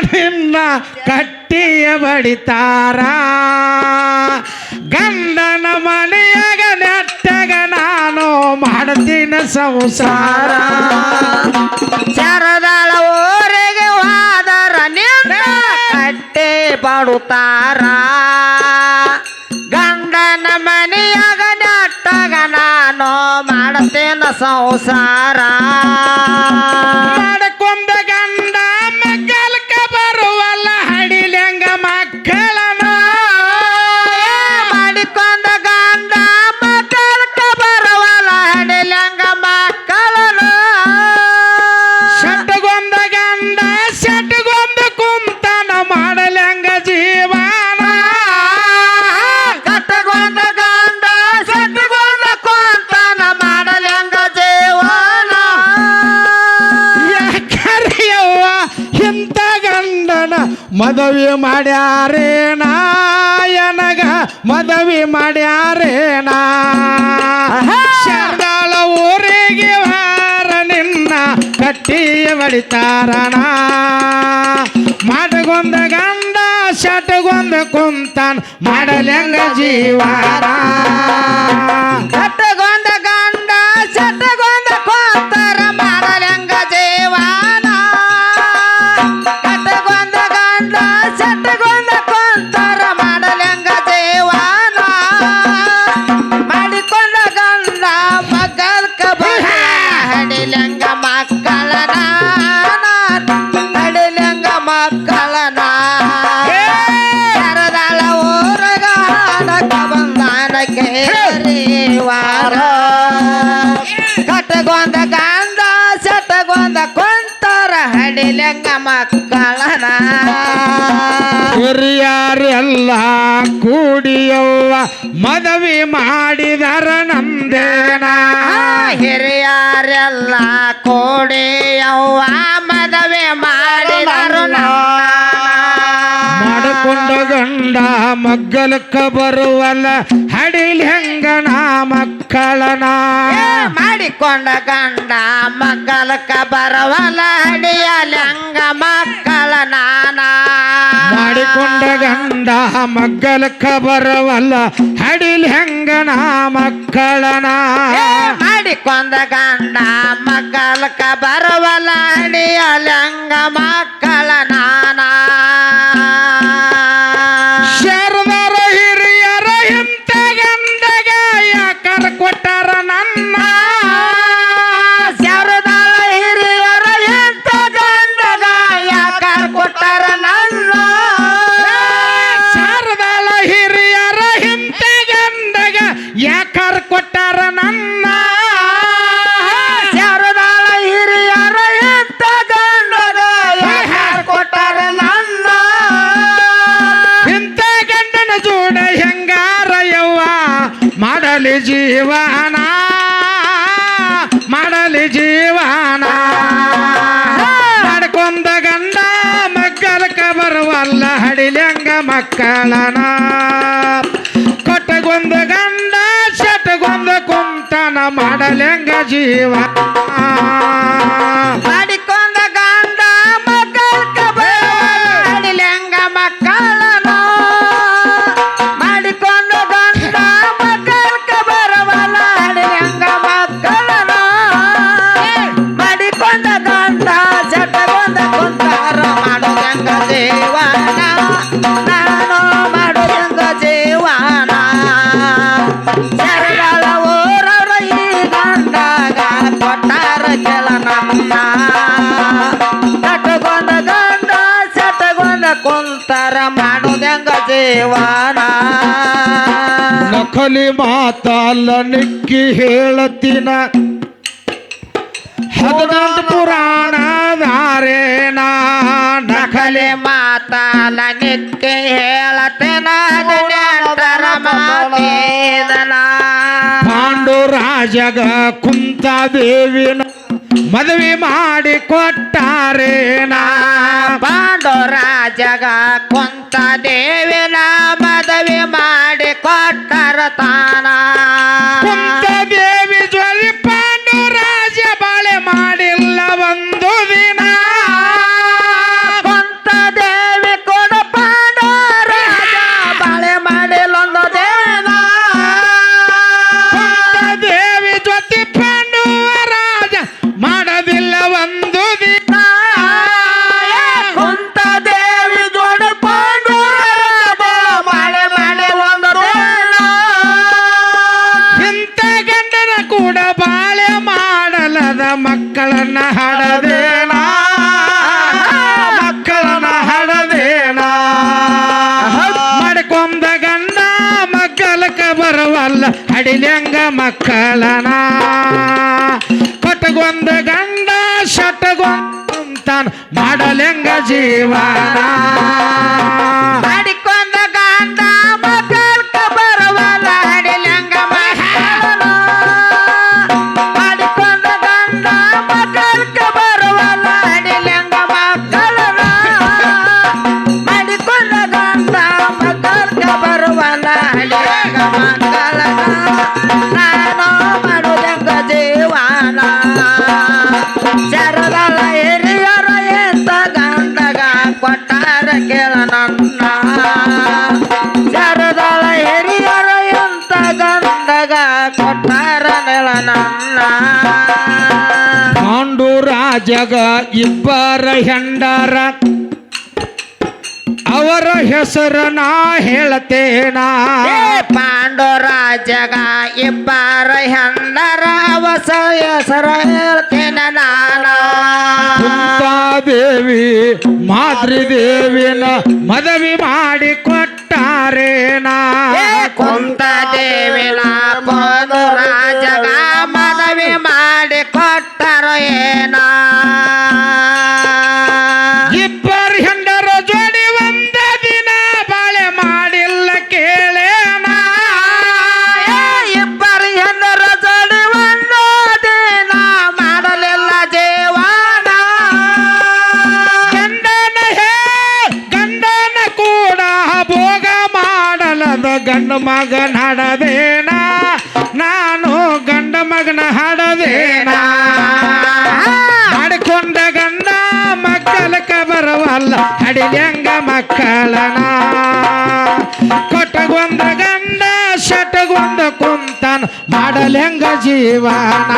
ನಿನ್ನ ಕಟ್ಟಿಯ ಬಡಿತಾರ. ಗಂಡನ ಮನೆಯಾಗ ನೆಟ್ಟಗ ನಾನು ಮಾಡ್ತೀನಿ ಸಂಸಾರ. ಚರದಾಳ ಓರೆಗೆ ಹೋದರ ನಿನ್ನ ಕಟ್ಟೆ ಬಡುತ್ತಾರ. ಗಂಡನ ಮನೆಯಾಗ ನೆಟ್ಟಗ ನಾನು ಮಾಡ್ತೀನ ಸಂಸಾರ. ಮದುವೆ ನಾಯನಗ ಮದವಿ ಮದುವೆ ಮಾಡ್ಯಾರೇನ ಶಾರದಾಳ ಊರಿಗೆ ವಾರ ನಿನ್ನ ಕಟ್ಟಿ ಬಡಿತಾರಣ ಮಾಡಗೊಂದ ಗಂಡ ಶಟಗೊಂದ ಕುಂತಾನ್ ಮಾಡಲೆಂಗ ಜೀವಾರ ಕಟ್ಟಗೊಂಡ ಹಡಿಲಂಗ ಮಕ್ಕಳನ? ಹಿರಿಯರೆಲ್ಲ ಕೂಡಿಯವ್ವ ಮದವಿ ಮಾಡಿದರ ನಂದೇನ? ಹಿರಿಯರೆಲ್ಲ ಕೂಡಿಯವ್ವ ಮದವಿ ಮದುವೆ ಮಾಡಿದರು ಮಾಡಿಕೊಂಡ ಗಂಡ ಮಗ್ಗಲಕ್ಕ ಬರುವಲ್ಲ ಹಡಿಲ್ ಹೆಂಗನ ಮಕ್ಕಳನ? ಮಾಡಿಕೊಂಡ ಗಂಡ ಮಕ್ಕಳಕ್ಕ ಬರವಲ್ಲ ಅಡಿಯಲಂಗ ಮಕ್ಕಳ ನಾನ. ಮಾಡಿಕೊಂಡ ಗಂಡ ಮಗ್ಗಲಕ್ಕ ಬರವಲ್ಲ ಹಡಿಲ್ ಹೆಂಗನ ಮಕ್ಕಳನ ಮಾಡಿಕೊಂಡ ಗಂಡ ಮಕ್ಕಳಕ್ಕ ಬರವಲ್ಲ ಅಡಿಯಲಂಗ ಮಕ್ಕಳ ನಾನ. ಶರ್ವರ ಹಿರಿಯರ ಇಂತ ಗಂಡಗ ಯಾಕರ ಕೊಟ್ಟಾರ ನನ್ನ ಮಾಡಲಿ ಜೀವನ ಮಾಡಲಿ ಜೀವನ. ಮಾಡ್ಕೊಂಡ ಗಂಡ ಮಕ್ಕಳಕ ಬರುವಲ್ಲ ಹಡಿಲೆಂಗ ಮಕ್ಕಳನ. ಕೊಟ್ಟಗೊಂದ ಗಂಡ ಶಟ್ಗೊಂದ ಕುಂತನ ಮಾಡಲೆಂಗ ಜೀವ ನಕಲಿ ಮಾತಲ್ಲ ನಿಕ್ಕಿ ಹೇಳತಿನ ಹದಿನೆಂಟು ಪುರಾಣ ದಾರೇನ ನಕಲಿ ನಕಲಿ ಮಾತಾಲ ನಿತ್ಯ ಹೇಳತೇನ ಹದಿನೆಂಟರ ಮಾತೇದನ. ಪಾಂಡುರಾಜಗ ಕುಂತ ದೇವಿನ ಮದುವೆ ಮಾಡಿ ಕೊಟ್ಟಾರೇನ ಪಾಂಡುರಾಜಗ ಕುಂತ ದೇವಿನ ಕೊಟ್ಟರ ತಾನ ಬರವಲ್ಲ ಹಡಿಲೆಂಗ ಮಕ್ಕಳನ. ಕೊಟ್ಟಗೊಂದ ಗಂಡ ಶಟಗೊಂತಾನ ಮಾಡಲೆಂಗ ಜೀವನ. ಗಂಡಗ ಕೊಟ್ಟಾರ ನೆಲ ನನ್ನ. ಪಾಂಡುರಾಜಗ ಇಬ್ಬರ ಹೆಂಡರ. ಅವರ ಹೆಸರು ನಾ ಹೇಳ್ತೇನ. ಪಾಂಡು ಪಾಂಡುರಾಜಗ ಇಬ್ಬರ ಹೆಂಡರ ಅವಸ ಹೆಸರ ಹೇಳ್ತೇನೆ ನಾನ. ಕುಂತಾದೇವಿ ಮಾದ್ರಿ ದೇವಿನ ಮದವಿ ಮಾಡಿ ಕೊಟ್ಟಾರೇನ ಏ ಕುಂತ ದೇವಿನ ಪಾಂಡುರಾಜಗ ಮನವಿ ಮಾಡಿ ಕೊಟ್ಟರು ಏನ. ಮಗನ ಹಾಡದೇನ ನಾನು ಗಂಡ ಮಗನ ಹಾಡದೇನ? ಮಾಡಿಕೊಂಡ ಗಂಡ ಮಕ್ಕಳಕ್ಕ ಬರವಲ್ಲ ಹಡಿಲೆಂಗ ಮಕ್ಕಳನ? ಕೊಟ್ಟಗೊಂದ ಗಂಡ ಶಟಗೊಂದ ಕುಂತನ, ಮಾಡಲೆಂಗ ಜೀವನ?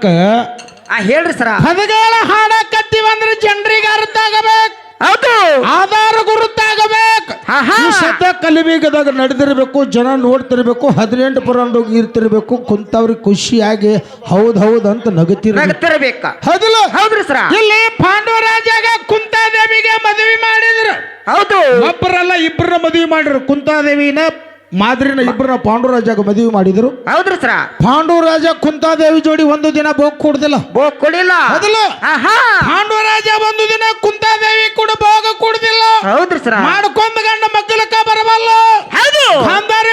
ಅದಕ್ಕ ಆ ಹೇಳ್ರಿ ಸರ. ಹಾಡ ಹಾಡಕತ್ತೀವಂದ್ರೆ ಜನರಿಗೆ ಅರ್ಥ ಆಗಬೇಕು. ಹೌದು. ಆಧಾರ ಗುರುತಾಗಬೇಕು. ಶಬ್ದ ಕಲಿಬೇಕದಾಗ ನಡೆದಿರ್ಬೇಕು ಜನ ನೋಡ್ತಿರ್ಬೇಕು ಹದಿನೆಂಟು ಹೋಗಿ ಇರ್ತಿರ್ಬೇಕು ಕುಂತವ್ರಿಗೆ ಖುಷಿಯಾಗಿ ಹೌದ್ ಹೌದ್ ಅಂತ ನಗತಿರ್ಬೇಕು. ನಗತಿರ್ಬೇಕ. ಹೌದಿಲ್ಲ? ಹೌದ್ರಿ ಸರ. ಇಲ್ಲಿ ಪಾಂಡವರಾಜಾಗ ಕುಂತಾದೇವಿಗೆ ಮದುವೆ ಮಾಡಿದ್ರು. ಹೌದು. ಒಬ್ಬರಲ್ಲ ಇಬ್ಬರನ್ನ ಮದುವೆ ಮಾಡಿದ್ರು. ಕುಂತಾದೇವಿನ ಮಾದ್ರಿನ ಇಬ್ಬರನ್ನ ಪಾಂಡುರಾಜಾಗ ಮದುವೆ ಮಾಡಿದ್ರು. ಹೌದ್ರಿ ಸರ. ಪಾಂಡುರಾಜ ಕುಂತಾದೇವಿ ಜೋಡಿ ಒಂದು ದಿನ ಬೋಗ್ ಕೊಡುದಿಲ್ಲ. ಬೋಗ್ ಕೊಡಿಲ್ಲ. ಹೌದಿಲ್ಲ ಪಾಂಡುರಾಜ ಒಂದು ದಿನ ಕುಂತಾದೇವಿ ಕೂಡ ಭೋಗ ಕೊಡುದಿಲ್ಲ. ಹೌದ್ರಿ ಸರ. ಮಾಡ್ಕೊಂಡ್ ಗಂಡ ಮಕ್ಕಳಕ್ಕ ಬರಬಲ್ಲ. ಹೌದು.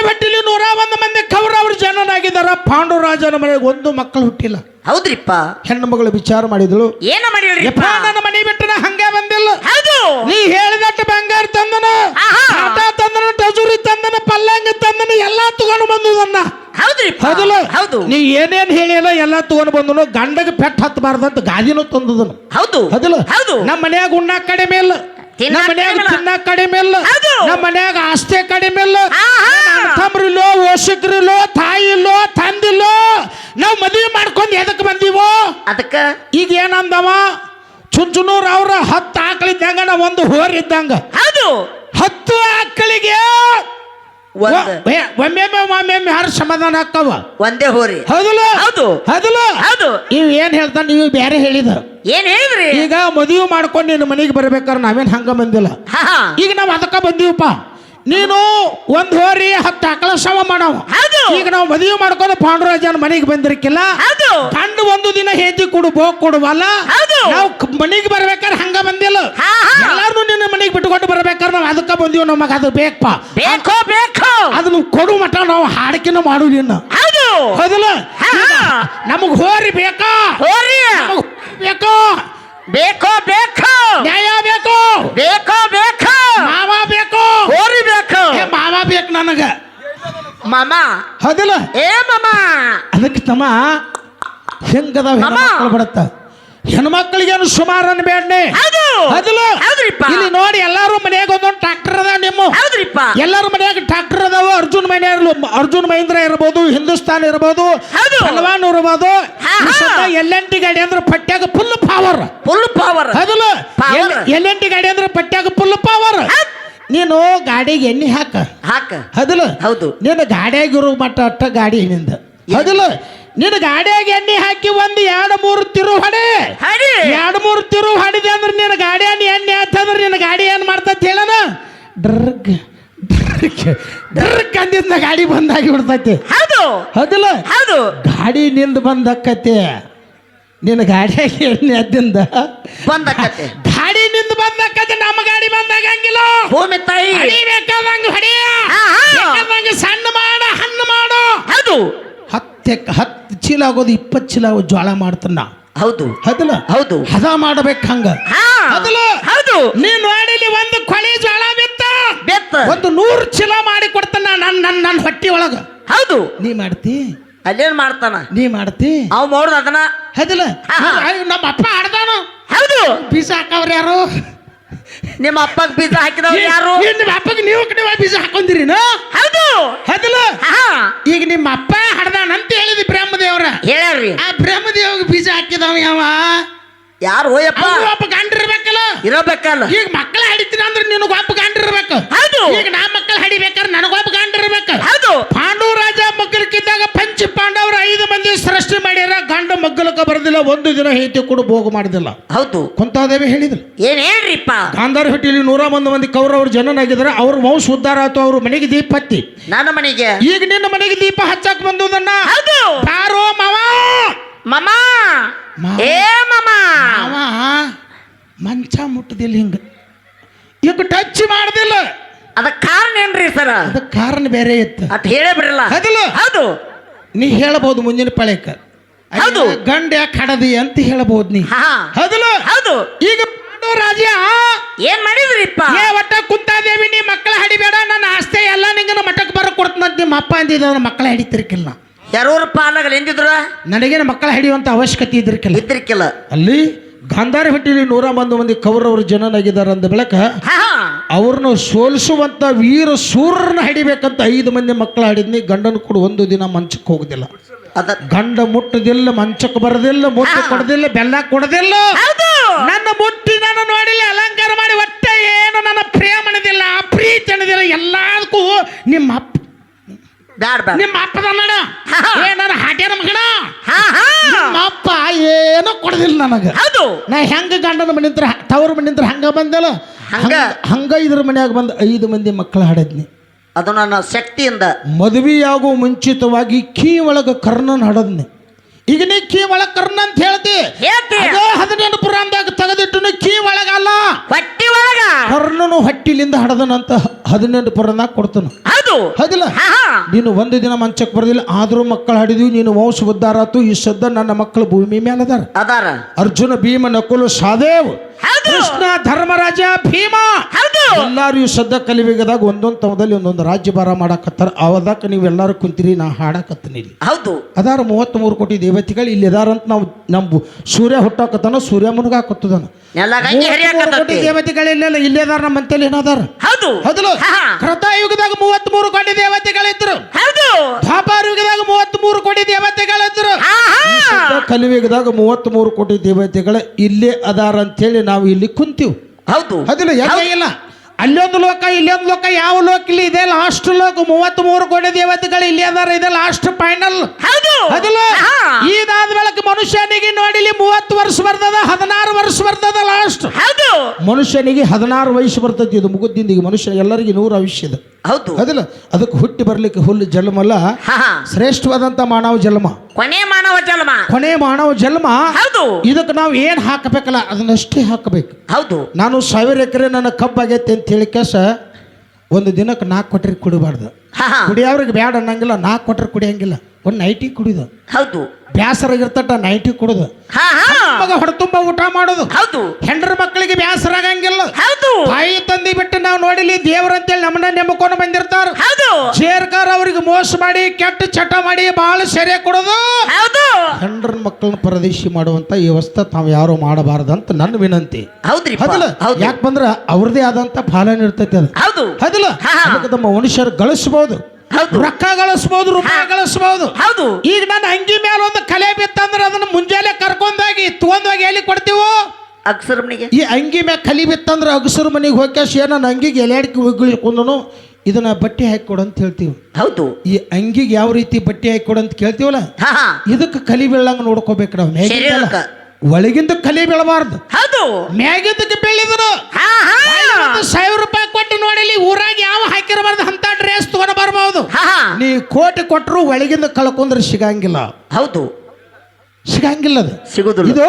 ಭಟ್ಟಿಲಿ ನೂರ ಒಂದು ಮಂದಿ ಕೌರ ಅವ್ರ ಜನನಾಗಿದ್ದಾರ. ಪಾಂಡುರಾಜನ ಮನೆಗೆ ಒಂದು ಮಕ್ಕಳು ಹುಟ್ಟಿಲ್ಲ. ಹೌದ್ರಿಪ್ಪ. ಹೆಣ್ಣು ಮಗಳು ವಿಚಾರ ಮಾಡಿದಳು. ಏನ ಮಾಡಿದ್ರಿಪ್ಪ ಯಪ್ಪ ನನ್ನ ಮನೆ ಬಿಟ್ಟನ ಹಂಗೆ ಬಂದಿಲ್ಲ. ಹೌದು. ನೀ ಹೇಳಿದಟ್ಟು ಬಂಗಾರ ತಂದನ ಆಹಾ. ಆಟ ತಂದನ ಟಜೂರಿ ತಂದನ ಪಲ್ಲಂಗ ತಂದನ ಎಲ್ಲಾ ತಗೊಂಡು ಬಂದುದನ್ನ. ಹೌದ್ರಿಪ್ಪ. ಹೌದಲ್ಲ? ಹೌದು. ನೀ ಏನೇನ್ ಹೇಳಿಲ್ಲ ಎಲ್ಲಾ ತಗೊಂಡು ಬಂದನು ಗಂಡಗೆ ಪೆಟ್ಟು ಹತ್ತಬಾರ್ದಂತ ಗಾದಿನೂ ತಂದದನು. ಹೌದು. ಹೌದಲ್ಲ? ಹೌದು. ನಮ್ಮ ಮನ್ಯಾಗ ಉಣ್ಣ ಕಡಿಮೆ ಇಲ್ಲ. ನಮ್ಮ ಮನ್ಯಾಗ. ತಿನ್ನಾಕ ಕಡಿಮೆ ಇಲ್ಲ. ನಮ್ಮ ಮನ್ಯಾಗ ಆಸ್ತಿ ಕಡಿಮೆ ಇಲ್ಲ. ತಮ್ರಿಲ್ಲೋ ಓಷಕ್ರಿಲ್ಲೋ ತಾಯಿ ಇಲ್ಲೋ ತಂದಿಲ್ಲೋ ನಾವು ಮದುವೆ ಮಾಡ್ಕೊಂಡು ಎದಕ್ಕೆ ಬಂದೀವೋ ಅದಕ್ಕ ಈಗ ಏನಂದವ ಚುಂಚುನೂರ್ ಅವ್ರ ಹತ್ತು ಆಕಳಿದ್ದಂಗ ನಾ ಒಂದು ಹೋರ್ ಇದ್ದಂಗ ಹೌದು ಹತ್ತು ಆಕಳಿಗೆ ಒಮ್ಮೆ ಒಮ್ಮೆ ಹರ ಸಮಾಧಾನ ಆಗ್ತಾವ? ಒಂದೇ ಹೋರಿ. ಹೌದಲ್ಲ? ಹೌದು. ಹೌದಲ್ಲ? ಹೌದು. ನೀವು ಏನ್ ಹೇಳ್ತಾ ನೀವು ಬೇರೆ ಹೇಳಿದ? ಏನ್ ಹೇಳಿದ್ರಿ? ಈಗ ಮದುವೆ ಮಾಡ್ಕೊಂಡು ನಿನ್ನ ಮನೆಗೆ ಬರ್ಬೇಕಾದ್ರೆ ನಾವೇನ್ ಹಂಗ ಬಂದಿಲ್ಲ. ಈಗ ನಾವು ಅದಕ್ಕ ಬಂದೀವಪ್ಪ. ನೀನು ಒಂದ್ ಹೋರಿ ಹತ್ತು ಆಕಳ ಶವ ಮಾಡವ. ಹೌದು. ಈಗ ನಾವು ಮದುವೆ ಮಾಡ್ಕೊಂಡು ಪಾಂಡುರಾಜನ ಮನೆಗೆ ಬಂದಿರಕಿಲ್ಲ. ಹೌದು. ಗಂಡು ಒಂದು ದಿನ ಹೆಜ್ಜೆ ಕೊಡು ಬೋಗ್ ಕೊಡುವಲ್ಲ. ಹೌದು. ನಾವು ಮನೆಗೆ ಬರ್ಬೇಕಾದ್ರೆ ಹಂಗ ಬಂದಿಲ್ಲ. ಎಲ್ಲಾರು ನಿನ್ನ ಮನೆಗೆ ಬಿಟ್ಕೊಂಡು ಬರ್ಬೇಕಾದ್ರೆ ನಾವು ಅದಕ್ಕ ಬಂದೀವಿ ನಮಗ ಅದು ಬೇಕಪ್ಪ ಬೇಕೋ ಬೇಕು. ಅದನ್ನ ಕೊಡು ಮಟ ನಾವು ಹಾಡಿಕೆನ ನಿನ್ನ ಹೌದು. ಹೌದಲ್ಲ. ನಮಗ್ ಹೋರಿ ಬೇಕಾ? ಹೋರಿ ನಮಗ್ ಬೇಕು ಬೇಕು ಬೇಕು ನ್ಯಾಯ ಬೇಕು ಬೇಕು ಬೇಕು ಮಾವ ಬೇಕು ಹೋರಿ ಬೇಕು ಏ, ಮಾವ ಬೇಕು ನನಗ ಮಾಮ. ಹೌದಿಲ್ಲ? ಏ ಮಾಮ. ಅದಕ್ಕೆ ತಮ್ಮ ಹೆಂಗದಾವ ಮಾಮ. ಹೆಣ್ಮಕ್ಳು ಬಡತ್ತ? ಹೆಣ್ಮಕ್ಳಿಗೇನು ಸುಮಾರು ಅನ್ಬೇಡ್ನೆ? ಹೌದು. ಹದಲು ಹೌದ್ರಿಪ್ಪ. ಇಲ್ಲಿ ನೋಡಿ ಎಲ್ಲಾರು ಮನ್ಯಾಗ ಒಂದೊಂದು ಟ್ರಾಕ್ಟರ್ ಅದ ನಿಮ್ಮ? ಹೌದ್ರಿಪ್ಪ. ಎಲ್ಲರ ಮನ್ಯಾಗ ಟ್ರಾಕ್ಟರ್ ಅದಾವ. ಅರ್ಜುನ್ ಮನೆ ಅರ್ಜುನ್ ಮಹೇಂದ್ರ ಇರ್ಬೋದು ಹಿಂದೂಸ್ತಾನ್ ಇರ್ಬೋದು. ಹಲವಾನ್ ಇರ್ಬೋದು. ಎಲ್ ಎನ್ ಟಿ ಗಾಡಿ ಅಂದ್ರೆ ಪಟ್ಯಾಗ ಫುಲ್ ಪವರ್ ಫುಲ್ ಪವರ್ ಹೌದಲ್ಲ. ಎಲ್ ಎನ್ ಟಿ ಗಾಡಿ ಅಂದ್ರೆ ಪಟ್ಯಾಗ ಫುಲ್ ಪವರ್ ನೀನು ಗಾಡಿಗೆ ಎಣ್ಣೆ ಹಾಕ. ಹಾಕ. ಹದಲು. ಹೌದು. ನಿನ್ನ ಗಾಡಿಯಾಗಿರೋ ಮಟ್ಟ ಅಟ್ಟ ಗಾಡಿ ನಿಂದ. ಹದಲು. ನಿನ್ನ ಗಾಡಿಯಾಗ ಎಣ್ಣೆ ಹಾಕಿ ಒಂದು ಎರಡು ಮೂರು ತಿರು ಹೊಡೆ. ಹರಿ ಎರಡು ಮೂರು ತಿರು ಹೊಡಿದೆ ಅಂದ್ರೆ ನಿನ್ನ ಗಾಡಿಯನ್ನು ಎಣ್ಣೆ ಆತಂದ್ರೆ ನಿನ್ನ ಗಾಡಿ ಏನು ಮಾಡ್ತೈತಿ ಹೇಳನ ಡ್ರಗ್. ಡ್ರಗ್. ಡ್ರಗ್ ಅಂದಿದ್ದ ಗಾಡಿ ಬಂದಾಗಿ ಬಿಡ್ತೈತಿ. ಹೌದು. ಹೌದಲ್ಲ ಹೌದು. ಗಾಡಿ ನಿಂದ ಬಂದಕ್ಕತಿ ನಿನ್ನ ಗಾಡಿಯಾಗ ಎಣ್ಣೆ ಅದ್ದಿಂದ ಬಂದಕ್ಕತ್ತೆ. ಗಾಡಿ ನಿಂದ ಬಂದಕ್ಕದ ನಮ್ಮ ಗಾಡಿ ಬಂದಾಗ ಹಂಗಿಲ್ಲ? ಭೂಮಿ ತಾಯಿ. ಹೊಡಿ ಹೊಡೆಯ. ಬೇಕಾದಂಗ ಸಣ್ಣ ಮಾಡ ಹಣ್ಣು ಮಾಡು. ಹೌದು. ಹತ್ತೆ ಹತ್ತು ಚೀಲ ಆಗೋದು ಇಪ್ಪತ್ತು ಚೀಲ ಜ್ವಾಳ ಮಾಡ್ತಾನ. ಹೌದು. ಹದಲ ಹೌದು. ಹದ ಮಾಡ್ಬೇಕು ಹಂಗ. ಹಾ. ಹೌದಲ್ಲ? ಹೌದು. ನೀನ್ ನೋಡಿಲಿ ಒಂದು ಕೊಳಿ ಜ್ವಾಳ ಬಿತ್ತ. ಬೆತ್ತ. ಒಂದು ನೂರು ಚೀಲ ಮಾಡಿ ಕೊಡ್ತಾನ ನನ್ ನನ್ ನನ್ನ ಹೊಟ್ಟಿ ಒಳಗ. ಹೌದು. ನೀ ಮಾಡ್ತಿ? ಅಲ್ಲೇನ್ ಮಾಡ್ತಾನ? ನೀ ಮಾಡ್ತಿ? ಅವ್ ಮಾಡೋದು ಅದನ್ನ. ಹದಲ ನಮ್ಮ ಅಪ್ಪ ಆಡ್ದಾನು. ಹೌದು. ಬೀಜ ಹಾಕವ್ರ ಯಾರು? ನಿಮ್ಮ ಅಪ್ಪಗ್ ಬೀಜ ಹಾಕಿದವ್ರು ಯಾರು? ನಿಮ್ಮ ಅಪ್ಪಗೆ ನೀವು ಕಡೆ ಬೀಜ ಹಾಕೊಂದಿರಿನ ಹೌದು. ಹೌದಲ್ಲ? ಹಾ. ಈಗ ನಿಮ್ಮ ಅಪ್ಪ ಹಡ್ದಾನ ಅಂತ ಹೇಳಿದ್ರಿ ಬ್ರಹ್ಮದೇವ್ರ. ಹೇಳ್ರಿ ಆ ಬ್ರಹ್ಮದೇವ್ಗೆ ಬೀಜ ಹಾಕಿದವ ಯಾವ? ಯಾರು ಹೋಯಪ್ಪ ಒಬ್ಬ ಗಂಡ ಇರ್ಬೇಕಲ್ಲ. ಇರಬೇಕಲ್ಲ ಈಗ ಮಕ್ಕಳ ಹಡಿತೀನಿ ಅಂದ್ರೆ ನಿನಗ ಒಬ್ಬ ಗಂಡಿರ್ಬೇಕು. ಹೌದು. ಈಗ ನಾ ಮಕ್ಕಳ ಹಡಿಬೇಕಾದ್ರೆ ನನಗೊಬ್ಬ ಗಂಡಿರ್ಬೇಕು. ಹೌದು. ಪಾಂಡವ ರಾಜ ಮಗ್ಗಲಕ್ಕಿದ್ದಾಗ ಪಂಚ ಪಾಂಡವರು ಐದು ಮಂದಿ ಸೃಷ್ಟಿ ಮಾಡ್ಯಾರ. ಗಂಡ ಮಗ್ಗಲಕ್ಕ ಬರೋದಿಲ್ಲ ಒಂದು ದಿನ ಹೇತಿ ಕೂಡ ಭೋಗ ಮಾಡಿದಿಲ್ಲ. ಹೌದು. ಕುಂತಾದೇವಿ ಹೇಳಿದ್ರು ಏನ್ ಹೇಳ್ರಿಪ್ಪ? ಗಾಂಧಾರ ಹೊಟ್ಟಿಲಿ ನೂರ ಒಂದು ಮಂದಿ ಕೌರವರು ಜನನಾಗಿದ್ದಾರೆ. ಅವ್ರ ವಂಶ ಉದ್ಧಾರ ಆಯ್ತು ಅವ್ರ ಮನೆಗೆ ದೀಪ ಹತ್ತಿ. ನನ್ನ ಮನೆಗೆ? ಈಗ ನಿನ್ನ ಮನೆಗೆ ದೀಪ ಹಚ್ಚಕ್ ಬಂದುದನ್ನ? ಹೌದು. ಯಾರೋ ಮಾವ ಏ ಮಾವ ಮಂಚ ಮುಟ್ಟದಿಲ್ಲ ಹಿಂಗ. ಈಗ ಟಚ್ ಮಾಡ್ದಿಲ್ಲ. ಅದಕ್ಕೆ ಕಾರಣ ಏನ್ರಿ ಸರ್? ಅದಕ್ಕೆ ಕಾರಣ ಬೇರೆ ಇತ್ತು ಅಟ್ ಹೇಳೇ ಬಿಡಲ್ಲ ಹೌದಲ್ಲ? ಹೌದು. ನೀ ಹೇಳಬಹುದು ಮುಂಜಿನ ಪಳೆಕ. ಹೌದು. ಗಂಡ ಯಾಕೆ ಹಡದಿ ಅಂತ ಹೇಳಬಹುದು ನೀ. ಹಾ ಹೌದಲ್ಲ? ಹೌದು. ಈಗ ಪಾಂಡವ ರಾಜ ಏನ್ ಮಾಡಿದ್ರಿಪ್ಪ? ಏ ಒಟ್ಟ ಕುಂತಾದೇವಿ ನೀ ಮಕ್ಕಳ ಹಡಿಬೇಡ ನನ್ನ ಆಸ್ತಿ ಎಲ್ಲ ನಿಂಗೆ ಮಠಕ್ಕೆ ಬರೋ ಕೊಡ್ತಂತ ನಿಮ್ಮ ಅಪ್ಪ ಅಂದಿದ್ದ ಮಕ್ಕಳ ಹಿಡಿತಿರ್ಕಿಲ್ಲ ಯಾರೂರು ಪಾಲಗಳು ಎಂದಿದ್ರ? ನನಗೇನು ಮಕ್ಕಳ ಹಿಡಿಯುವಂತ ಅವಶ್ಯಕತೆ ಇದ್ರಿಕಿಲ್ಲ ಇದ್ರಿಕ್ಕಿಲ್ಲ ಅಲ್ಲಿ ಗಾಂಧಾರ ಹಟ್ಟಿಲಿ ನೂರ ಒಂದು ಮಂದಿ ಕೌರವರು ಜನನಾಗಿದ್ದಾರೆ ಅಂದ ಬೆಳಕ ಅವ್ರನ್ನ ಸೋಲಿಸುವಂತ ವೀರ ಸೂರ್ಯನ ಹಿಡಿಬೇಕಂತ ಐದು ಮಂದಿ ಮಕ್ಕಳ ಹಿಡಿದ್ನಿ. ಗಂಡನ ಕೂಡ ಒಂದು ದಿನ ಮಂಚಕ್ಕೆ ಹೋಗುದಿಲ್ಲ. ಅದ ಗಂಡ ಮುಟ್ಟದಿಲ್ಲ ಮಂಚಕ್ಕೆ ಬರದಿಲ್ಲ ಮುಟ್ಟು ಕೊಡದಿಲ್ಲ ಬೆಲ್ಲ ಕೊಡದಿಲ್ಲ. ನನ್ನ ಮುಟ್ಟಿ ನಾನು ನೋಡಿಲ್ಲ ಅಲಂಕಾರ ಮಾಡಿ ಒಟ್ಟೆ ಏನು ನನ್ನ ಪ್ರೇಮ ಅನ್ನದಿಲ್ಲ ಪ್ರೀತಿ ಅನ್ನದಿಲ್ಲ ಎಲ್ಲದಕ್ಕೂ ನಿಮ್ಮ ಅಪ್ಪ ಬ್ಯಾಡ ಬ್ಯಾಡ. ನಿಮ್ಮ ಅಪ್ಪದ ನಡ ಏ ನನ್ನ ಮಗನ? ಹಾ ಹಾ. ನಿಮ್ಮ ಅಪ್ಪ ಏನೋ ಕೊಡದಿಲ್ಲ ನನಗೆ. ಹೌದು. ನಾ ಹೆಂಗ ಗಂಡನ ಮನಿಂತ್ರ ತವರು ಮನಿಂತ್ರ ಹಂಗ ಬಂದಲ್ಲ? ಹಂಗ? ಹಂಗ ಇದ್ರ ಮನ್ಯಾಗ ಬಂದ ಐದು ಮಂದಿ ಮಕ್ಕಳು ಹಾಡದ್ನಿ. ಅದು ನನ್ನ ಶಕ್ತಿಯಿಂದ. ಮದುವೆಯಾಗೋ ಮುಂಚಿತವಾಗಿ ಕೀ ಒಳಗ ಕರ್ಣನ ಹಡದ್ನಿ. ಈಗ ನೀ ಕೀ ಒಳಗ್ ಕರ್ಣ ಅಂತ ಹೇಳ್ತಿ. ಹೇಳ್ತಿ. ಅದೇ ಹದಿನೆಂಟು ಪುರಾಣದಾಗ ತೆಗೆದಿಟ್ಟು ಕೀ ಒಳಗಲ್ಲ. ಹೊಟ್ಟಿ ಒಳಗ. ಕರ್ಣನು ಹಟ್ಟಿಲಿಂದ ಹಡದನಂತ ಹದಿನೆಂಟು ಪುರಾಣದಾಗ ಕೊಡ್ತಾನ. ಹೌದು. ಹೌದಿಲ್ಲ? ಹಾ ಹಾ. ನೀನು ಒಂದು ದಿನ ಮಂಚಕ್ಕೆ ಬರೋದಿಲ್ಲ ಆದ್ರೂ ಮಕ್ಕಳು ಹಡಿದ್ವಿ ನೀನು ವಂಶ ಉದ್ಧಾರಾತು ಈ ಸದ್ದ ನನ್ನ ಮಕ್ಕಳು ಭೂಮಿ ಮೇಲೆ ಅದಾರ ಅದಾರ. ಅರ್ಜುನ ಭೀಮ ನಕುಲು ಸಾದೇವ್. ಕೃಷ್ಣ ಧರ್ಮರಾಜ ಭೀಮ. ಹೌದು. ಎಲ್ಲಾರು ಸದ್ದ ಕಲಿಬೇಗದಾಗ ಒಂದೊಂದು ತಮದಲ್ಲಿ ಒಂದೊಂದು ರಾಜ್ಯ ಭಾರ ಮಾಡಕತ್ತಾರ. ಅವದಕ್ಕೆ ನೀವು ಎಲ್ಲರೂ ಕುಂತೀರಿ ನಾ ಹಾಡಕತ್ತೀನಿ ಹೌದು. ಅದಾರ ಮೂವತ್ತ್ಮೂರು ಕೋಟಿ ದೇವತೆಗಳು ಇಲ್ಲಿ ಅದಾರ ಅಂತ ನಾವು ನಮ್ಮ ಸೂರ್ಯ ಹುಟ್ಟಾಕತ್ತಾನ ಸೂರ್ಯ ಮುನುಗಾಕತ್ತದನ ಕೋಟಿ ದೇವತೆಗಳು ಇಲ್ಲೆಲ್ಲ ಇಲ್ಲೇ ಅದಾರ ನಮ್ಮ ಮಂತಲ್ಲಿ ಏನದಾರ ಹೌದು. ಹೌದಲ್ಲ. ಕೃತಯುಗದಾಗ ಮೂವತ್ತ್ಮೂರು ಕೋಟಿ ದೇವತೆಗಳಿದ್ರು ಹೌದು. ದ್ವಾಪಾರ ಯುಗದಾಗ ಮೂವತ್ತ್ಮೂರು ಕೋಟಿ ದೇವತೆಗಳಿದ್ರು ಹಾ ಮೂವತ್ತ್ ಮೂರು ಕಲಿಯುಗದಾಗ ಕೋಟಿ ದೇವತೆಗಳು ಇಲ್ಲೇ ಅದಾರ ಅಂತೇಳಿ ನಾವು ಇಲ್ಲಿ ಕುಂತೀವಿ. ಹೌದು. ಅದಿಲ್ಲ ಯಾಕೆ ಇಲ್ಲ? ಅಲ್ಲೊಂದು ಲೋಕ ಇಲ್ಲೊಂದು ಲೋಕ ಯಾವ ಲೋಕ ಇಲ್ಲಿ ಇದೆ? ಲಾಸ್ಟ್ ಲೋಕ ಮೂವತ್ತ್ ಮೂರು ಕೋಟಿ ದೇವತೆಗಳು ಇಲ್ಲಿ ಅದಾರ. ಇದೆ ಲಾಸ್ಟ್ ಫೈನಲ್ ಹೌದು. ಅದಿಲ್ಲ? ಈದಾದ ಇದಾದ ಬೆಳಕ ಮನುಷ್ಯನಿಗೆ ನೋಡಿಲಿ ಮೂವತ್ತು ವರ್ಷ ಬರ್ತದ ಹದಿನಾರು ವರ್ಷ ಬರ್ತದ ಲಾಸ್ಟ್ ಹೌದು. ಮನುಷ್ಯನಿಗೆ ಹದಿನಾರು ವಯಸ್ಸು ಬರ್ತದೆ ಇದು ಮುಗುದಿಂದ ಈಗ ಮನುಷ್ಯ ಎಲ್ಲರಿಗೂ ನೂರು ಆಯುಷ್ಯದ ಹೌದು. ಅದಿಲ್ಲ ಅದಕ್ಕೆ ಹುಟ್ಟಿ ಬರ್ಲಿಕ್ಕೆ ಹುಲ್ಲು ಜನ್ಮಲ್ಲ ಶ್ರೇಷ್ಠವಾದಂತ ಮಾನವ ಜನ್ಮ ಕೊನೆ ಮಾನವ ಜನ್ಮ ಕೊನೆ ಮಾನವ ಜನ್ಮ ಹೌದು. ಇದಕ್ಕೆ ನಾವು ಏನು ಹಾಕಬೇಕಲ್ಲ ಅದನ್ನಷ್ಟೇ ಹಾಕಬೇಕು. ಹೌದು. ನಾನು ಸಾವಿರ ಎಕರೆ ನನ್ನ ಕಬ್ಬಾಗೈತೆ ಅಂತ ಹೇಳಿ ಕೆಸ ಒಂದು ದಿನಕ್ಕೆ ನಾಲ್ಕು ಕೊಟ್ರೆ ಕುಡಿಬಾರ್ದು. ಕುಡಿಯವ್ರಿಗೆ ಬ್ಯಾಡ ಅನ್ನಂಗಿಲ್ಲ ನಾಲ್ಕು ಕೊಟ್ರೆ ಕುಡಿಯಂಗಿಲ್ಲ. ಒಂದು ನೈಟಿ ಕುಡಿದು. ಹೌದು. ಬ್ಯಾಸರಾಗಿರ್ತಟ ನೈಟಿ ಕುಡಿದು. ಮಗ ಹೊರತುಂಬ ಊಟ ಮಾಡೋದು. ಹೌದು. ಹೆಂಡ್ರ ಮಕ್ಕಳಿಗೆ ಬ್ಯಾಸರ ಆಗಂಗಿಲ್ಲ ಹೌದು. ತಾಯಿ ತಂದಿ ಬಿಟ್ಟು ನಾವು ನೋಡಿಲಿ ದೇವರಂತೇಳಿ ನಮ್ಮನ್ನ ನೆಮ್ಮಕೊಂಡು ಬಂದಿರ್ತಾರ ಹೌದು. ಶೇರ್ಕಾರ್ ಅವ್ರಿಗೆ ಮೋಸ ಮಾಡಿ ಕೆಟ್ಟ ಚಟ ಮಾಡಿ ಬಹಳ ಸೆರೆ ಕೊಡೋದು. ಹೌದು. ಹೆಂಡ್ರ ಮಕ್ಕಳನ್ನ ಪರದೇಶಿ ಮಾಡುವಂತ ವ್ಯವಸ್ಥೆ ತಾವು ಯಾರು ಮಾಡಬಾರದು ಅಂತ ನನ್ನ ವಿನಂತಿ. ಹೌದ್ರಿ ಹೌದಲ್ಲ? ಹೌದು. ಯಾಕೆ ಬಂದ್ರ ಅವ್ರದೇ ಆದಂತ ಪಾಲನೆ ಇರ್ತೈತಿ ಅದು. ಹೌದು. ಹೌದಲ್ಲ. ಅದಕ್ಕೆ ಮನುಷ್ಯರು ಗಳಿಸ್ಬೋದು. ಹೌದು ರೊಕ್ಕ ಗಳಿಸ್ಬೋದು ರೂಪಾಯಿ. ಗಳಿಸ್ಬೋದು. ಹೌದು. ಈಗ ನನ್ನ ಅಂಗಿ ಮೇಲೆ ಒಂದು ಕಲೆ ಬಿತ್ತಂದ್ರೆ ಅದನ್ನ ಮುಂಜಾನೆ ಕರ್ಕೊಂಡೋಗಿ ತಗೊಂಡೋಗಿ ಎಲ್ಲಿ ಕೊಡ್ತೀವೋ? ಅಕ್ಷರಮನಿಗೆ ಈ ಅಂಗಿ ಮ್ಯಾಗ ಕಲಿ ಬಿತ್ತಂದ್ರೆ ಅಗಸರು ಮನೆಗೆ ಹೋಗ್ಯಾಶ ನನ್ನ ಅಂಗಿಗೆ ಎಲೆಯಾಡಿಕೆ ಕುಂದನು ಇದನ್ನ ಬಟ್ಟೆ ಹಾಕಿ ಕೊಡು ಅಂತ ಹೇಳ್ತೀವಿ. ಹೌದು. ಈ ಅಂಗಿಗೆ ಯಾವ ರೀತಿ ಬಟ್ಟೆ ಹಾಕಿ ಕೊಡು ಅಂತ ಕೇಳ್ತೀವಲ್ಲ? ಇದಕ್ಕೆ ಕಲಿ ಬೀಳಂಗ ನೋಡ್ಕೋಬೇಕು ನಾವು. ಒಳಗಿಂದ ಕಲಿ ಬೀಳಬಾರ್ದು. ಹೌದು. ಮ್ಯಾಗಿದ್ದಕ್ಕೆ ಬೀಳಿದ್ರು. ಸಾವಿರ ರೂಪಾಯಿ ಕೊಟ್ಟು ನೋಡಲಿ ಊರಾಗ ಯಾವ ಹಾಕಿರಬಾರ್ದು ಅಂತ ಡ್ರೆಸ್ ತಗೊಂಡ ಬರಬಹುದು ನೀ ಕೋಟಿ ಕೊಟ್ಟರು ಒಳಗಿಂದ ಕಳ್ಕೊಂಡ್ರೆ ಸಿಗಂಗಿಲ್ಲ. ಹೌದು. ಸಿಗಂಗಿಲ್ಲ ಅದು. ಸಿಗುದಿಲ್ಲ. ಇದು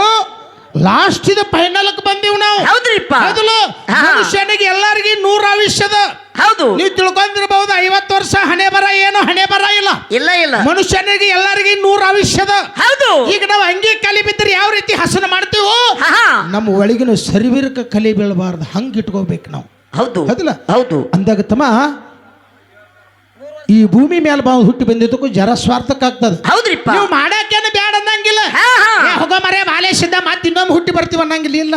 ಲಾಸ್ಟ್ ಇದು ಫೈನಲ್ ಬಂದೀವಿ ನಾವು. ಹೌದ್ರಿಪ್ಪ. ಹಾ. ಮನುಷ್ಯನಿಗೆ ಎಲ್ಲರಿಗೂ ನೂರ ಆಯುಷ್ಯದ ಹೌದು. ನೀವು ತಿಳ್ಕೊಂಡಿರಬಹುದು ಐವತ್ತು ವರ್ಷ ಹಣೆ ಬರ ಏನು ಹಣೆ ಬರ ಇಲ್ಲ. ಇಲ್ಲ ಇಲ್ಲ. ಮನುಷ್ಯನಿಗೆ ಎಲ್ಲರಿಗೂ ನೂರ ಆಯುಷ್ಯದ ಹೌದು. ಈಗ ನಾವು ಹಂಗೆ ಕಲಿ ಬಿದ್ದರೆ ಯಾವ ರೀತಿ ಹಸನ ಮಾಡ್ತೀವೋ? ನಮ್ಮ ಒಳಗಿನ ಸರಿವಿರಕ ಕಲಿ ಬೀಳಬಾರ್ದು. ಹಂಗೆ ಇಟ್ಕೋಬೇಕು ನಾವು. ಹೌದು. ಹೌದಿಲ್ಲ? ಹೌದು. ಅಂದಾಗ ತಮ್ಮ ಈ ಭೂಮಿ ಮೇಲೆ ಬಾವು ಹುಟ್ಟಿ ಬಂದಿದ್ದಕ್ಕೂ ಜರ ಸ್ವಾರ್ಥಕ್ಕಾಗ್ತದೆ ಹೌದ್ರಿಪ್ಪ. ನೀವು ಮಾಡಾಕೇನು ಬೇಡ ಅನ್ನಂಗಿಲ್ಲ. ಹೋಗೋ ಮರೆ ಬಾಲೇಶಿದ್ದ ಮತ್ತೆ ಇನ್ನೊಮ್ಮೆ ಹುಟ್ಟಿ ಬರ್ತೀವಿ ಅನ್ನಂಗಿಲ್ಲ. ಇಲ್ಲ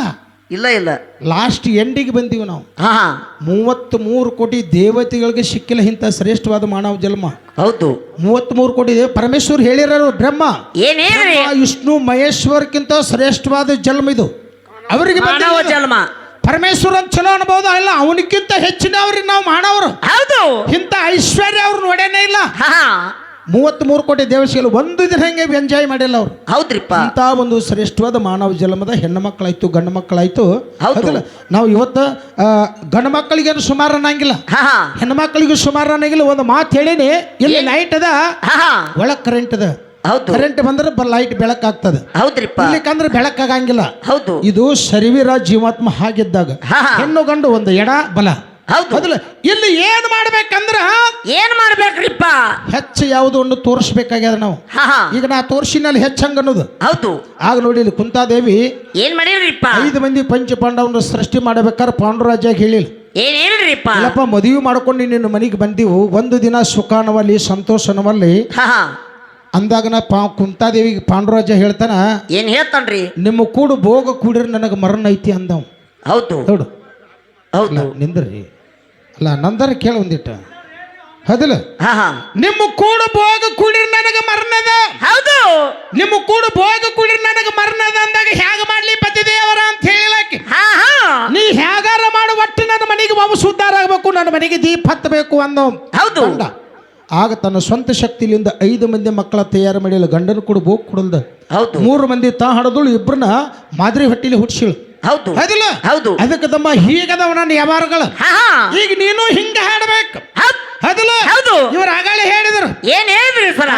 ಇಲ್ಲ ಇಲ್ಲ. ಲಾಸ್ಟ್ ಎಂಡಿಗೆ ಬಂದೀವಿ ನಾವು. ಹಾ ಮೂವತ್ತ್ ಮೂರು ಕೋಟಿ ದೇವತೆಗಳಿಗೆ ಸಿಕ್ಕಿಲ್ಲ ಇಂಥ ಶ್ರೇಷ್ಠವಾದ ಮಾನವ ಜನ್ಮ. ಹೌದು. ಮೂವತ್ತ್ ಮೂರು ಕೋಟಿ ದೇವ ಪರಮೇಶ್ವರ್ ಹೇಳಿರೋ ಬ್ರಹ್ಮ. ಏನೇನ್ರಿ ವಿಷ್ಣು ಮಹೇಶ್ವರ್ಕ್ಕಿಂತ ಶ್ರೇಷ್ಠವಾದ ಜನ್ಮ ಇದು. ಅವರಿಗೆ ಮಾನವ ಬಂದಿಲ್ಲ. ಜನ್ಮ. ಪರಮೇಶ್ವರ್ ಅಂತ ಚಲೋ ಅನ್ಬೋದು ಅಲ್ಲ ಹೆಚ್ಚಿನ ಅವ್ರಿಗೆ ನಾವು ಮಾಡವ್ರು ಹೌದು. ಇಂಥ ಐಶ್ವರ್ಯ ಅವ್ರು ನೋಡೇನೇ ಇಲ್ಲ. ಹಾ. ಹಾ ಮೂವತ್ತ್ ಮೂರು ಕೋಟಿ ದೇವಸ್ಥಾನ ಒಂದು ದಿನ ಹಂಗೆ ಎಂಜಾಯ್ ಮಾಡಿಲ್ಲ ಅವ್ರು. ಹೌದ್ರಿಪ್ಪ. ಅಂತ ಒಂದು ಶ್ರೇಷ್ಠವಾದ ಮಾನವ ಜನ್ಮದ ಹೆಣ್ಣು ಮಕ್ಕಳಾಯ್ತು ಗಂಡು ಮಕ್ಕಳಾಯ್ತು. ಹೌದಲ್ಲ? ನಾವು ಇವತ್ತು ಗಂಡು ಮಕ್ಕಳಿಗೇನು ಸುಮಾರು ಅನ್ನಂಗಿಲ್ಲ ಹೆಣ್ಣು ಮಕ್ಕಳಿಗೂ ಸುಮಾರು ಅನ್ನಂಗಿಲ್ಲ ಒಂದು ಮಾತು ಹೇಳೀನಿ ಇಲ್ಲಿ ಲೈಟ್ ಅದ. ಹಾ ಕರೆಂಟ್ ಅದ. ಹೌದು. ಕರೆಂಟ್ ಬಂದ್ರೆ ಲೈಟ್ ಬೆಳಕಾಗ್ತದೆ. ಹೌದ್ರಿಪ್ಪ. ಇಲ್ಲಿಕಂದ್ರೆ ಬೆಳಕಾಗಂಗಿಲ್ಲ. ಹೌದು. ಇದು ಶರೀರ ಜೀವಾತ್ಮ ಹಾಗಿದ್ದಾಗ. ಹೆಣ್ಣು ಗಂಡು ಒಂದು ಎಡ ಬಲ. ಹೌದು. ಇಲ್ಲಿ ಏನ್ ಮಾಡ್ಬೇಕಂದ್ರ ಏನ್ ಮಾಡ್ಬೇಕ್ರಿಪ್ಪ? ಹೆಚ್ಚು ಯಾವುದು ಒಂದು ತೋರಿಸ್ಬೇಕಾಗ್ಯದ ನಾವು. ಹಾ ಹಾ. ಈಗ ನಾ ತೋರ್ಸಿನಲ್ಲಿ ಹೆಚ್ಚಂಗ ಅನ್ನೋದು ಹೌದು. ಆಗ ನೋಡಿ ಇಲ್ಲಿ ಕುಂತಾದೇವಿ ಏನ್ ಮಾಡಿರ್ರಿಪ್ಪ ಐದು ಮಂದಿ ಪಂಚ ಪಾಂಡವನ ಸೃಷ್ಟಿ ಮಾಡ್ಬೇಕಾದ್ರೆ ಪಾಂಡುರಾಜಾಗ ಹೇಳಿಲ್ಲ ಏನ್ ಹೇಳ್ರಿಪ್ಪ ಅಲ್ಲಪ್ಪ ಮದುವೆ ಮಾಡ್ಕೊಂಡು ನಿನ್ನ ಮನೆಗೆ ಬಂದಿವು. ಒಂದು ದಿನ ಸುಖಾನವಲ್ಲಿ ಸಂತೋಷನವಲ್ಲಿ ಹಾ ಹಾ. ಅಂದಾಗ ನಾ ಪಾ ಕುಂತಾದೇವಿಗೆ ಪಾಂಡುರಾಜ ಹೇಳ್ತಾನ ಏನ್ ಹೇಳ್ತಾನ್ರಿ? ನಿಮ್ಮ ಕೂಡು ಭೋಗ ಕೂಡಿರ ನನಗೆ ಮರಣ ಐತಿ ಅಂದವ್. ಹೌದು. ನೋಡು. ಹೌದು. ನಿಂದ್ರಿ. ಅಲ್ಲ ನಂದರ ಕೇಳ ಒಂದಿಟ್ಟ. ಹೌದಲ್ಲ? ಹಾ ಹಾ. ನಿಮ್ಮ ಕೂಡು ಭೋಗ ಕೂಡಿರ ನನಗೆ ಮರಣದ ಹೌದು. ನಿಮ್ಮ ಕೂಡು ಭೋಗ ಕೂಡಿರ ನನಗೆ ಮರಣದ ಅಂದಾಗ ಹ್ಯಾಗ ಮಾಡ್ಲಿ ಪತಿದೇವರ ಅಂತ ಹೇಳಿಲಕ್ಕೆ. ಹಾ ಹಾ. ನೀ ಹ್ಯಾಗಾರ ಮಾಡು ಒಟ್ಟು ನನ್ನ ಮನೆಗೆ ವಂಶ ಉದ್ಧಾರ ಆಗಬೇಕು ನನ್ನ ಮನೆಗೆ ದೀಪ ಹತ್ತಬೇಕು ಅನ್ನೋ ಹೌದು. ಗಂಡ ಆಗ ತನ್ನ ಸ್ವಂತ ಶಕ್ತಿಲಿಂದ ಐದು ಮಂದಿ ಮಕ್ಕಳ ತಯಾರು ಮಾಡಿಲ್ಲ. ಗಂಡನ ಕೂಡ ಬೋಗ್ ಕೊಡಲ್ದ. ಹೌದು. ಮೂರು ಮಂದಿ ತಾ ಹಡದಳು ಇಬ್ಬರನ್ನ ಮಾದರಿ ಹೊಟ್ಟಿಲಿ ಹುಟ್ಟಿಸಿಳು ಹೌದು. ಹೌದಿಲ್ಲ? ಹೌದು. ಅದಕ್ಕೆ ತಮ್ಮ ಹೀಗದವ ನನ್ನ ವ್ಯವಹಾರಗಳು. ಈಗ ನೀನು ಹಿಂಗ ಹಾಡಬೇಕು. ಹೌದ್. ಹೌದಿಲ್ಲ? ಹೌದು. ಇವ್ರು ಆಗಲೇ ಹೇಳಿದ್ರು. ಏನ್ ಹೇಳಿದ್ರಿ ಸರ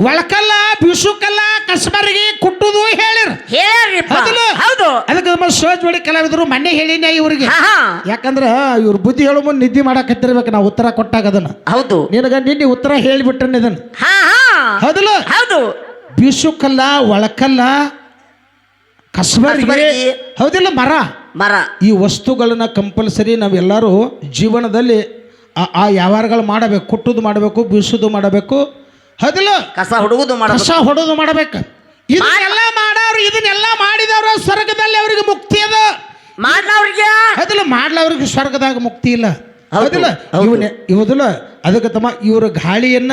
ಒಳಕಲ್ಲ ಬಿಸುಕಲ್ಲ ಕಸ್ಬರಿಗೆ ಕುಟ್ಟುದು ಹೇಳಿರು. ಹೇಳ್ರಿ ಹೌದಿಲ್ಲ? ಹೌದು. ಅದಕ್ಕೆ ನಮ್ಮ ಸೋಜ್ ಬಳಿ ಕಲಾವಿದರು ಮನೆ ಹೇಳಿನೇ ಇವ್ರಿಗೆ. ಯಾಕಂದ್ರೆ ಇವ್ರ ಬುದ್ಧಿ ಹೇಳೋ ಮುಂದೆ ನಿದ್ದೆ ಮಾಡಕತ್ತಿರ್ಬೇಕು ನಾವು ಉತ್ತರ ಕೊಟ್ಟಾಗ ಅದನ್ನ. ಹೌದು. ನಿನಗ ನಿನ್ನೆ ಉತ್ತರ ಹೇಳಿಬಿಟ್ಟನ್ನ ಇದನ್ನ? ಹಾ ಹಾ. ಹೌದಲ್ಲ? ಹೌದು. ಬಿಸುಕಲ್ಲ ಒಳಕಲ್ಲ ಕಸ್ಬರಿಗೆ ಕಸ್ಬರ್ಗಿ. ಹೌದಿಲ್ಲ ಮರ. ಮರ. ಈ ವಸ್ತುಗಳನ್ನ ಕಂಪಲ್ಸರಿ ನಾವೆಲ್ಲರೂ ಜೀವನದಲ್ಲಿ ಆ- ಆ ವ್ಯವಹಾರಗಳು ಮಾಡಬೇಕು ಕುಟ್ಟುದು ಮಾಡಬೇಕು ಬೀಸುದು ಮಾಡಬೇಕು. ಹೌದಿಲ್ಲ? ಕಸ ಹುಡುಗುದು ಮಾಡಬೇಕು. ಕಸ ಹೊಡೋದು ಮಾಡಬೇಕು. ಇದನ್ನೆಲ್ಲ ಮಾಡವ್ರು ಇದನ್ನೆಲ್ಲ ಮಾಡಿದವರು ಸ್ವರ್ಗದಲ್ಲಿ ಅವರಿಗೆ ಮುಕ್ತಿ ಅದ. ಮಾಡ್ನವ್ರಿಗೆ ಹೌದಿಲ್ಲ ಮಾಡ್ಲವ್ರಿಗೆ ಸ್ವರ್ಗದಾಗ ಮುಕ್ತಿ ಇಲ್ಲ. ಹೌದು, ಹೌದಿಲ್ಲ? ಹೌದು. ಇವನ ಇವದಿಲ್ಲ ಅದಕ್ಕೆ ತಮ್ಮ ಇವ್ರ ಗಾಳಿಯನ್ನ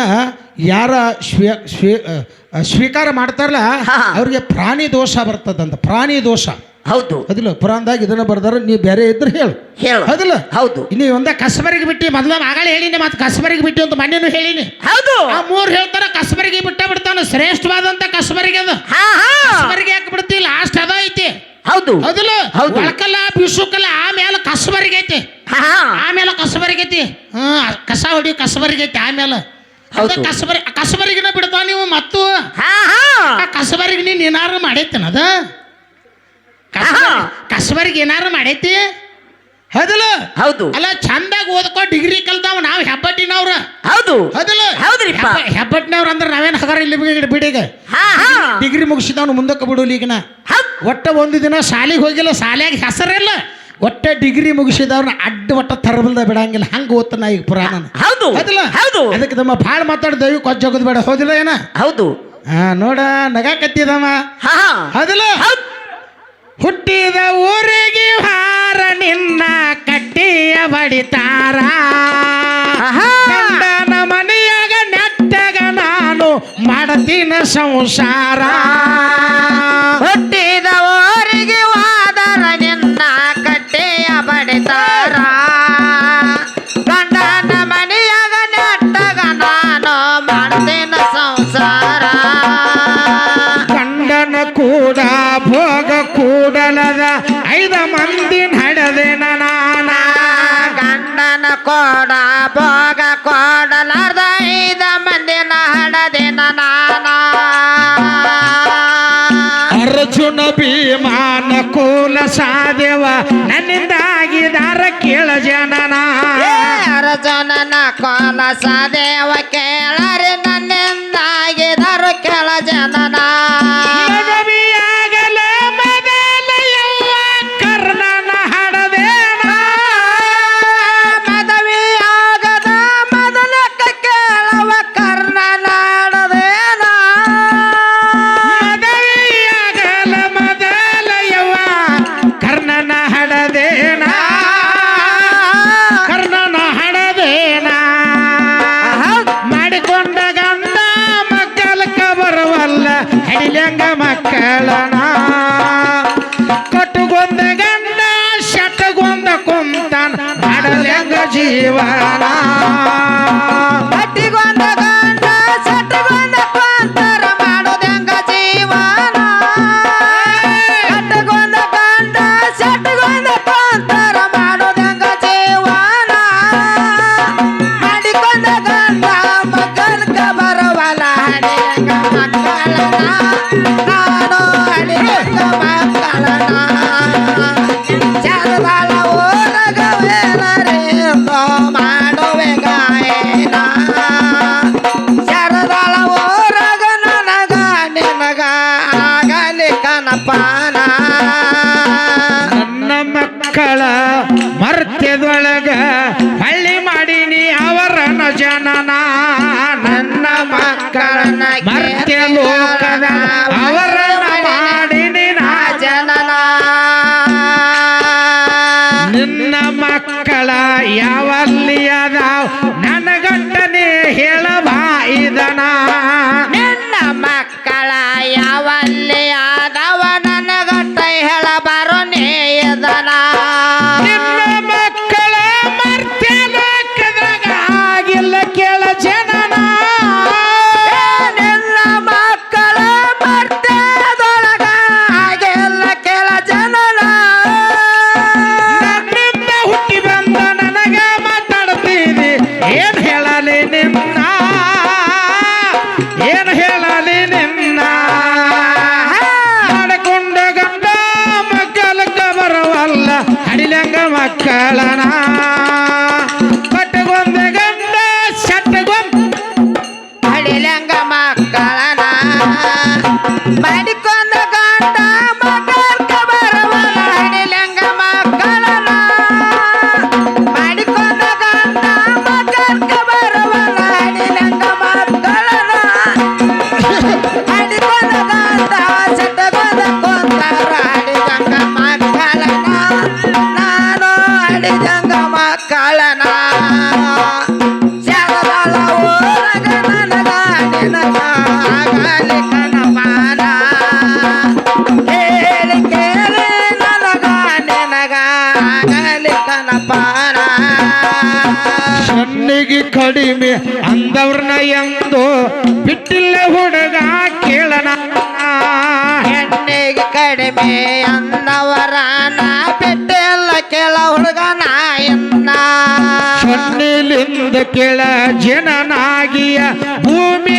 ಯಾರ ಶ್ವೇ ಶ್ವೇ ಆ, ಸ್ವೀಕಾರ ಮಾಡ್ತಾರಲ್ಲ ಹಾ. ಅವ್ರಿಗೆ ಪ್ರಾಣಿ ದೋಷ ಬರ್ತದಂತ ಪ್ರಾಣಿ ದೋಷ. ಹೌದು. ಅದಿಲ್ಲ ಪುರಾಣದಾಗ ಇದನ್ನ ಬರ್ದಾರ ನೀ ಬೇರೆ ಇದ್ರೆ ಹೇಳು. ಹೇಳು. ಹೌದಿಲ್ಲ ಹೌದು. ಇನ್ನು ಒಂದ ಕಸ್ಬರಿಗೆ ಬಿಟ್ಟು ಮೊದ್ಲ ಆಗಲೇ ಹೇಳಿನಿ ಮತ್ತೆ ಕಸ್ಬರಿಗೆ ಬಿಟ್ಟು ಅಂತ ಮನೇನು ಹೇಳಿನಿ. ಹೌದು. ಆ ಮೂರ್ ಹೇಳ್ತಾರ ಕಸ್ಬರಿಗೆ ಬಿಟ್ಟ ಬಿಡ್ತಾನ ಶ್ರೇಷ್ಠವಾದಂತ ಕಸ್ಬರಿಗೆ ಅದು. ಹಾ ಹಾ. ಕಸ್ಬರಿಗೆ ಯಾಕೆ ಬಿಡ್ತಿ ಲಾಸ್ಟ್ ಅದ ಐತಿ. ಹೌದು. ಹೌದಿಲ್ಲ ಹೌದು. ಒಳಕಲ್ಲ ಬಿಸುಕಲ್ಲ ಆಮೇಲೆ ಕಸ್ಬರಿಗೆ ಐತಿ. ಹಾ ಹಾ. ಆಮೇಲೆ ಕಸ್ಬರಿಗೆ ಐತಿ. ಹಾ ಕಸ ಹೊಡಿ ಕಸ್ಬರಿಗೆ ಐತಿ ಆಮೇಲೆ. ಹೌದು. ಕಸಬರಿ ಕಸಬರಿಗಿನ ಬಿಡ್ತಾವ ನೀವು ಮತ್ತು? ಹಾ ಹಾ. ಕಸಬರಿಗೆ ನೀನ್ ಏನಾರು ಮಾಡೈತೇನ ಅದ. ಕಸಬರಿಗೆ ಏನಾರು ಮಾಡೈತಿ? ಹೌದಲು ಹೌದು. ಅಲ್ಲ ಚಂದಾಗಿ ಓದ್ಕೊ ಡಿಗ್ರಿ ಕಲ್ತಾವ ನಾವು ಹೆಬ್ಬಟ್ಟಿನವ್ರ. ಹೌದು. ಹೌದಿಲ್ಲ? ಹೌದ್ರಿಪ್ಪ. ಹೆಬ್ಬ- ಹೆಬ್ಬಟ್ಟಿನವ್ರ ಅಂದ್ರೆ ನಾವೇನು ಹಗರ ಇಲ್ಲಿ ಬಿಡಿ- ಬಿಡಿಗ ಹಾ ಹಾ. ಡಿಗ್ರಿ ಮುಗಿಸಿದವನು ಮುಂದಕ್ಕೆ ಬಿಡೋಲಿ ಈಗಿನ. ಒಟ್ಟ ಒಂದು ದಿನ ಶಾಲೆಗೆ ಹೋಗಿಲ್ಲ ಶಾಲೆಗೆ ಹೆಸರಿಲ್ಲ ಒಟ್ಟೆ ಡಿಗ್ರಿ ಮುಗಿಸಿದವ್ರನ್ನ ಅಡ್ಡ ಒಟ್ಟ ತರಬಲ್ದ ಬಿಡಂಗಿಲ್ಲ. ಹಂಗೆ ಓದ್ತಾನ ಈಗ ಪುರಾಣ ಹೌದು ಹೌದು. ಅದಕ್ಕೆ ನಮ್ಮ ಭಾಳ ಮಾತಾಡಿ ದೈವಿ ಕೊಜ್ಜೋಗೋದು ಬೇಡ. ಹೋದಿಲ್ಲ ಏನ? ಹೌದು. ಹಾ ನೋಡ ನಗ ಕತ್ತಿದವ ಹೌದಿಲ್ಲ? ಹುಟ್ಟಿದ ಊರಿಗೆ ಹಾರ ನಿನ್ನ ಕಟ್ಟಿಯ ಬಡಿತಾರ. ನನ್ನ ಮನೆಯಾಗ ನೆಟ್ಟಗ ನಾನು ಮಾಡತೀನ ಸಂಸಾರ. ಅರ್ಜುನ ಭೀಮಾನ ಕೂಲ ಸಾದೇವ ನನ್ನಿಂದಾಗಿದಾರ ಕೇಳ ಜನನ. ಅರ್ಜುನನ ಕೋಲ ಸಾದೇವ அல்ல அடிலங்க மக்களனா. ಸೊನ್ನಿಗೆ ಕಡಿಮೆ ಅಂದವ್ರನ್ನ ಎಂದು ಬಿಟ್ಟಿಲ್ಲ ಹುಡುಗ ಕೇಳನ ಹೆಣ್ಣಿಗೆ ಕಡಿಮೆ ಅಂದವರನ್ನ ನಾ ಬಿಟ್ಟಿಲ್ಲ ಕೇಳ ಹುಡುಗನ ಎನ್ನ. ಸೊನ್ನಿಲಿಂದ ಕೇಳ ಜನನಾಗಿಯ ಭೂಮಿ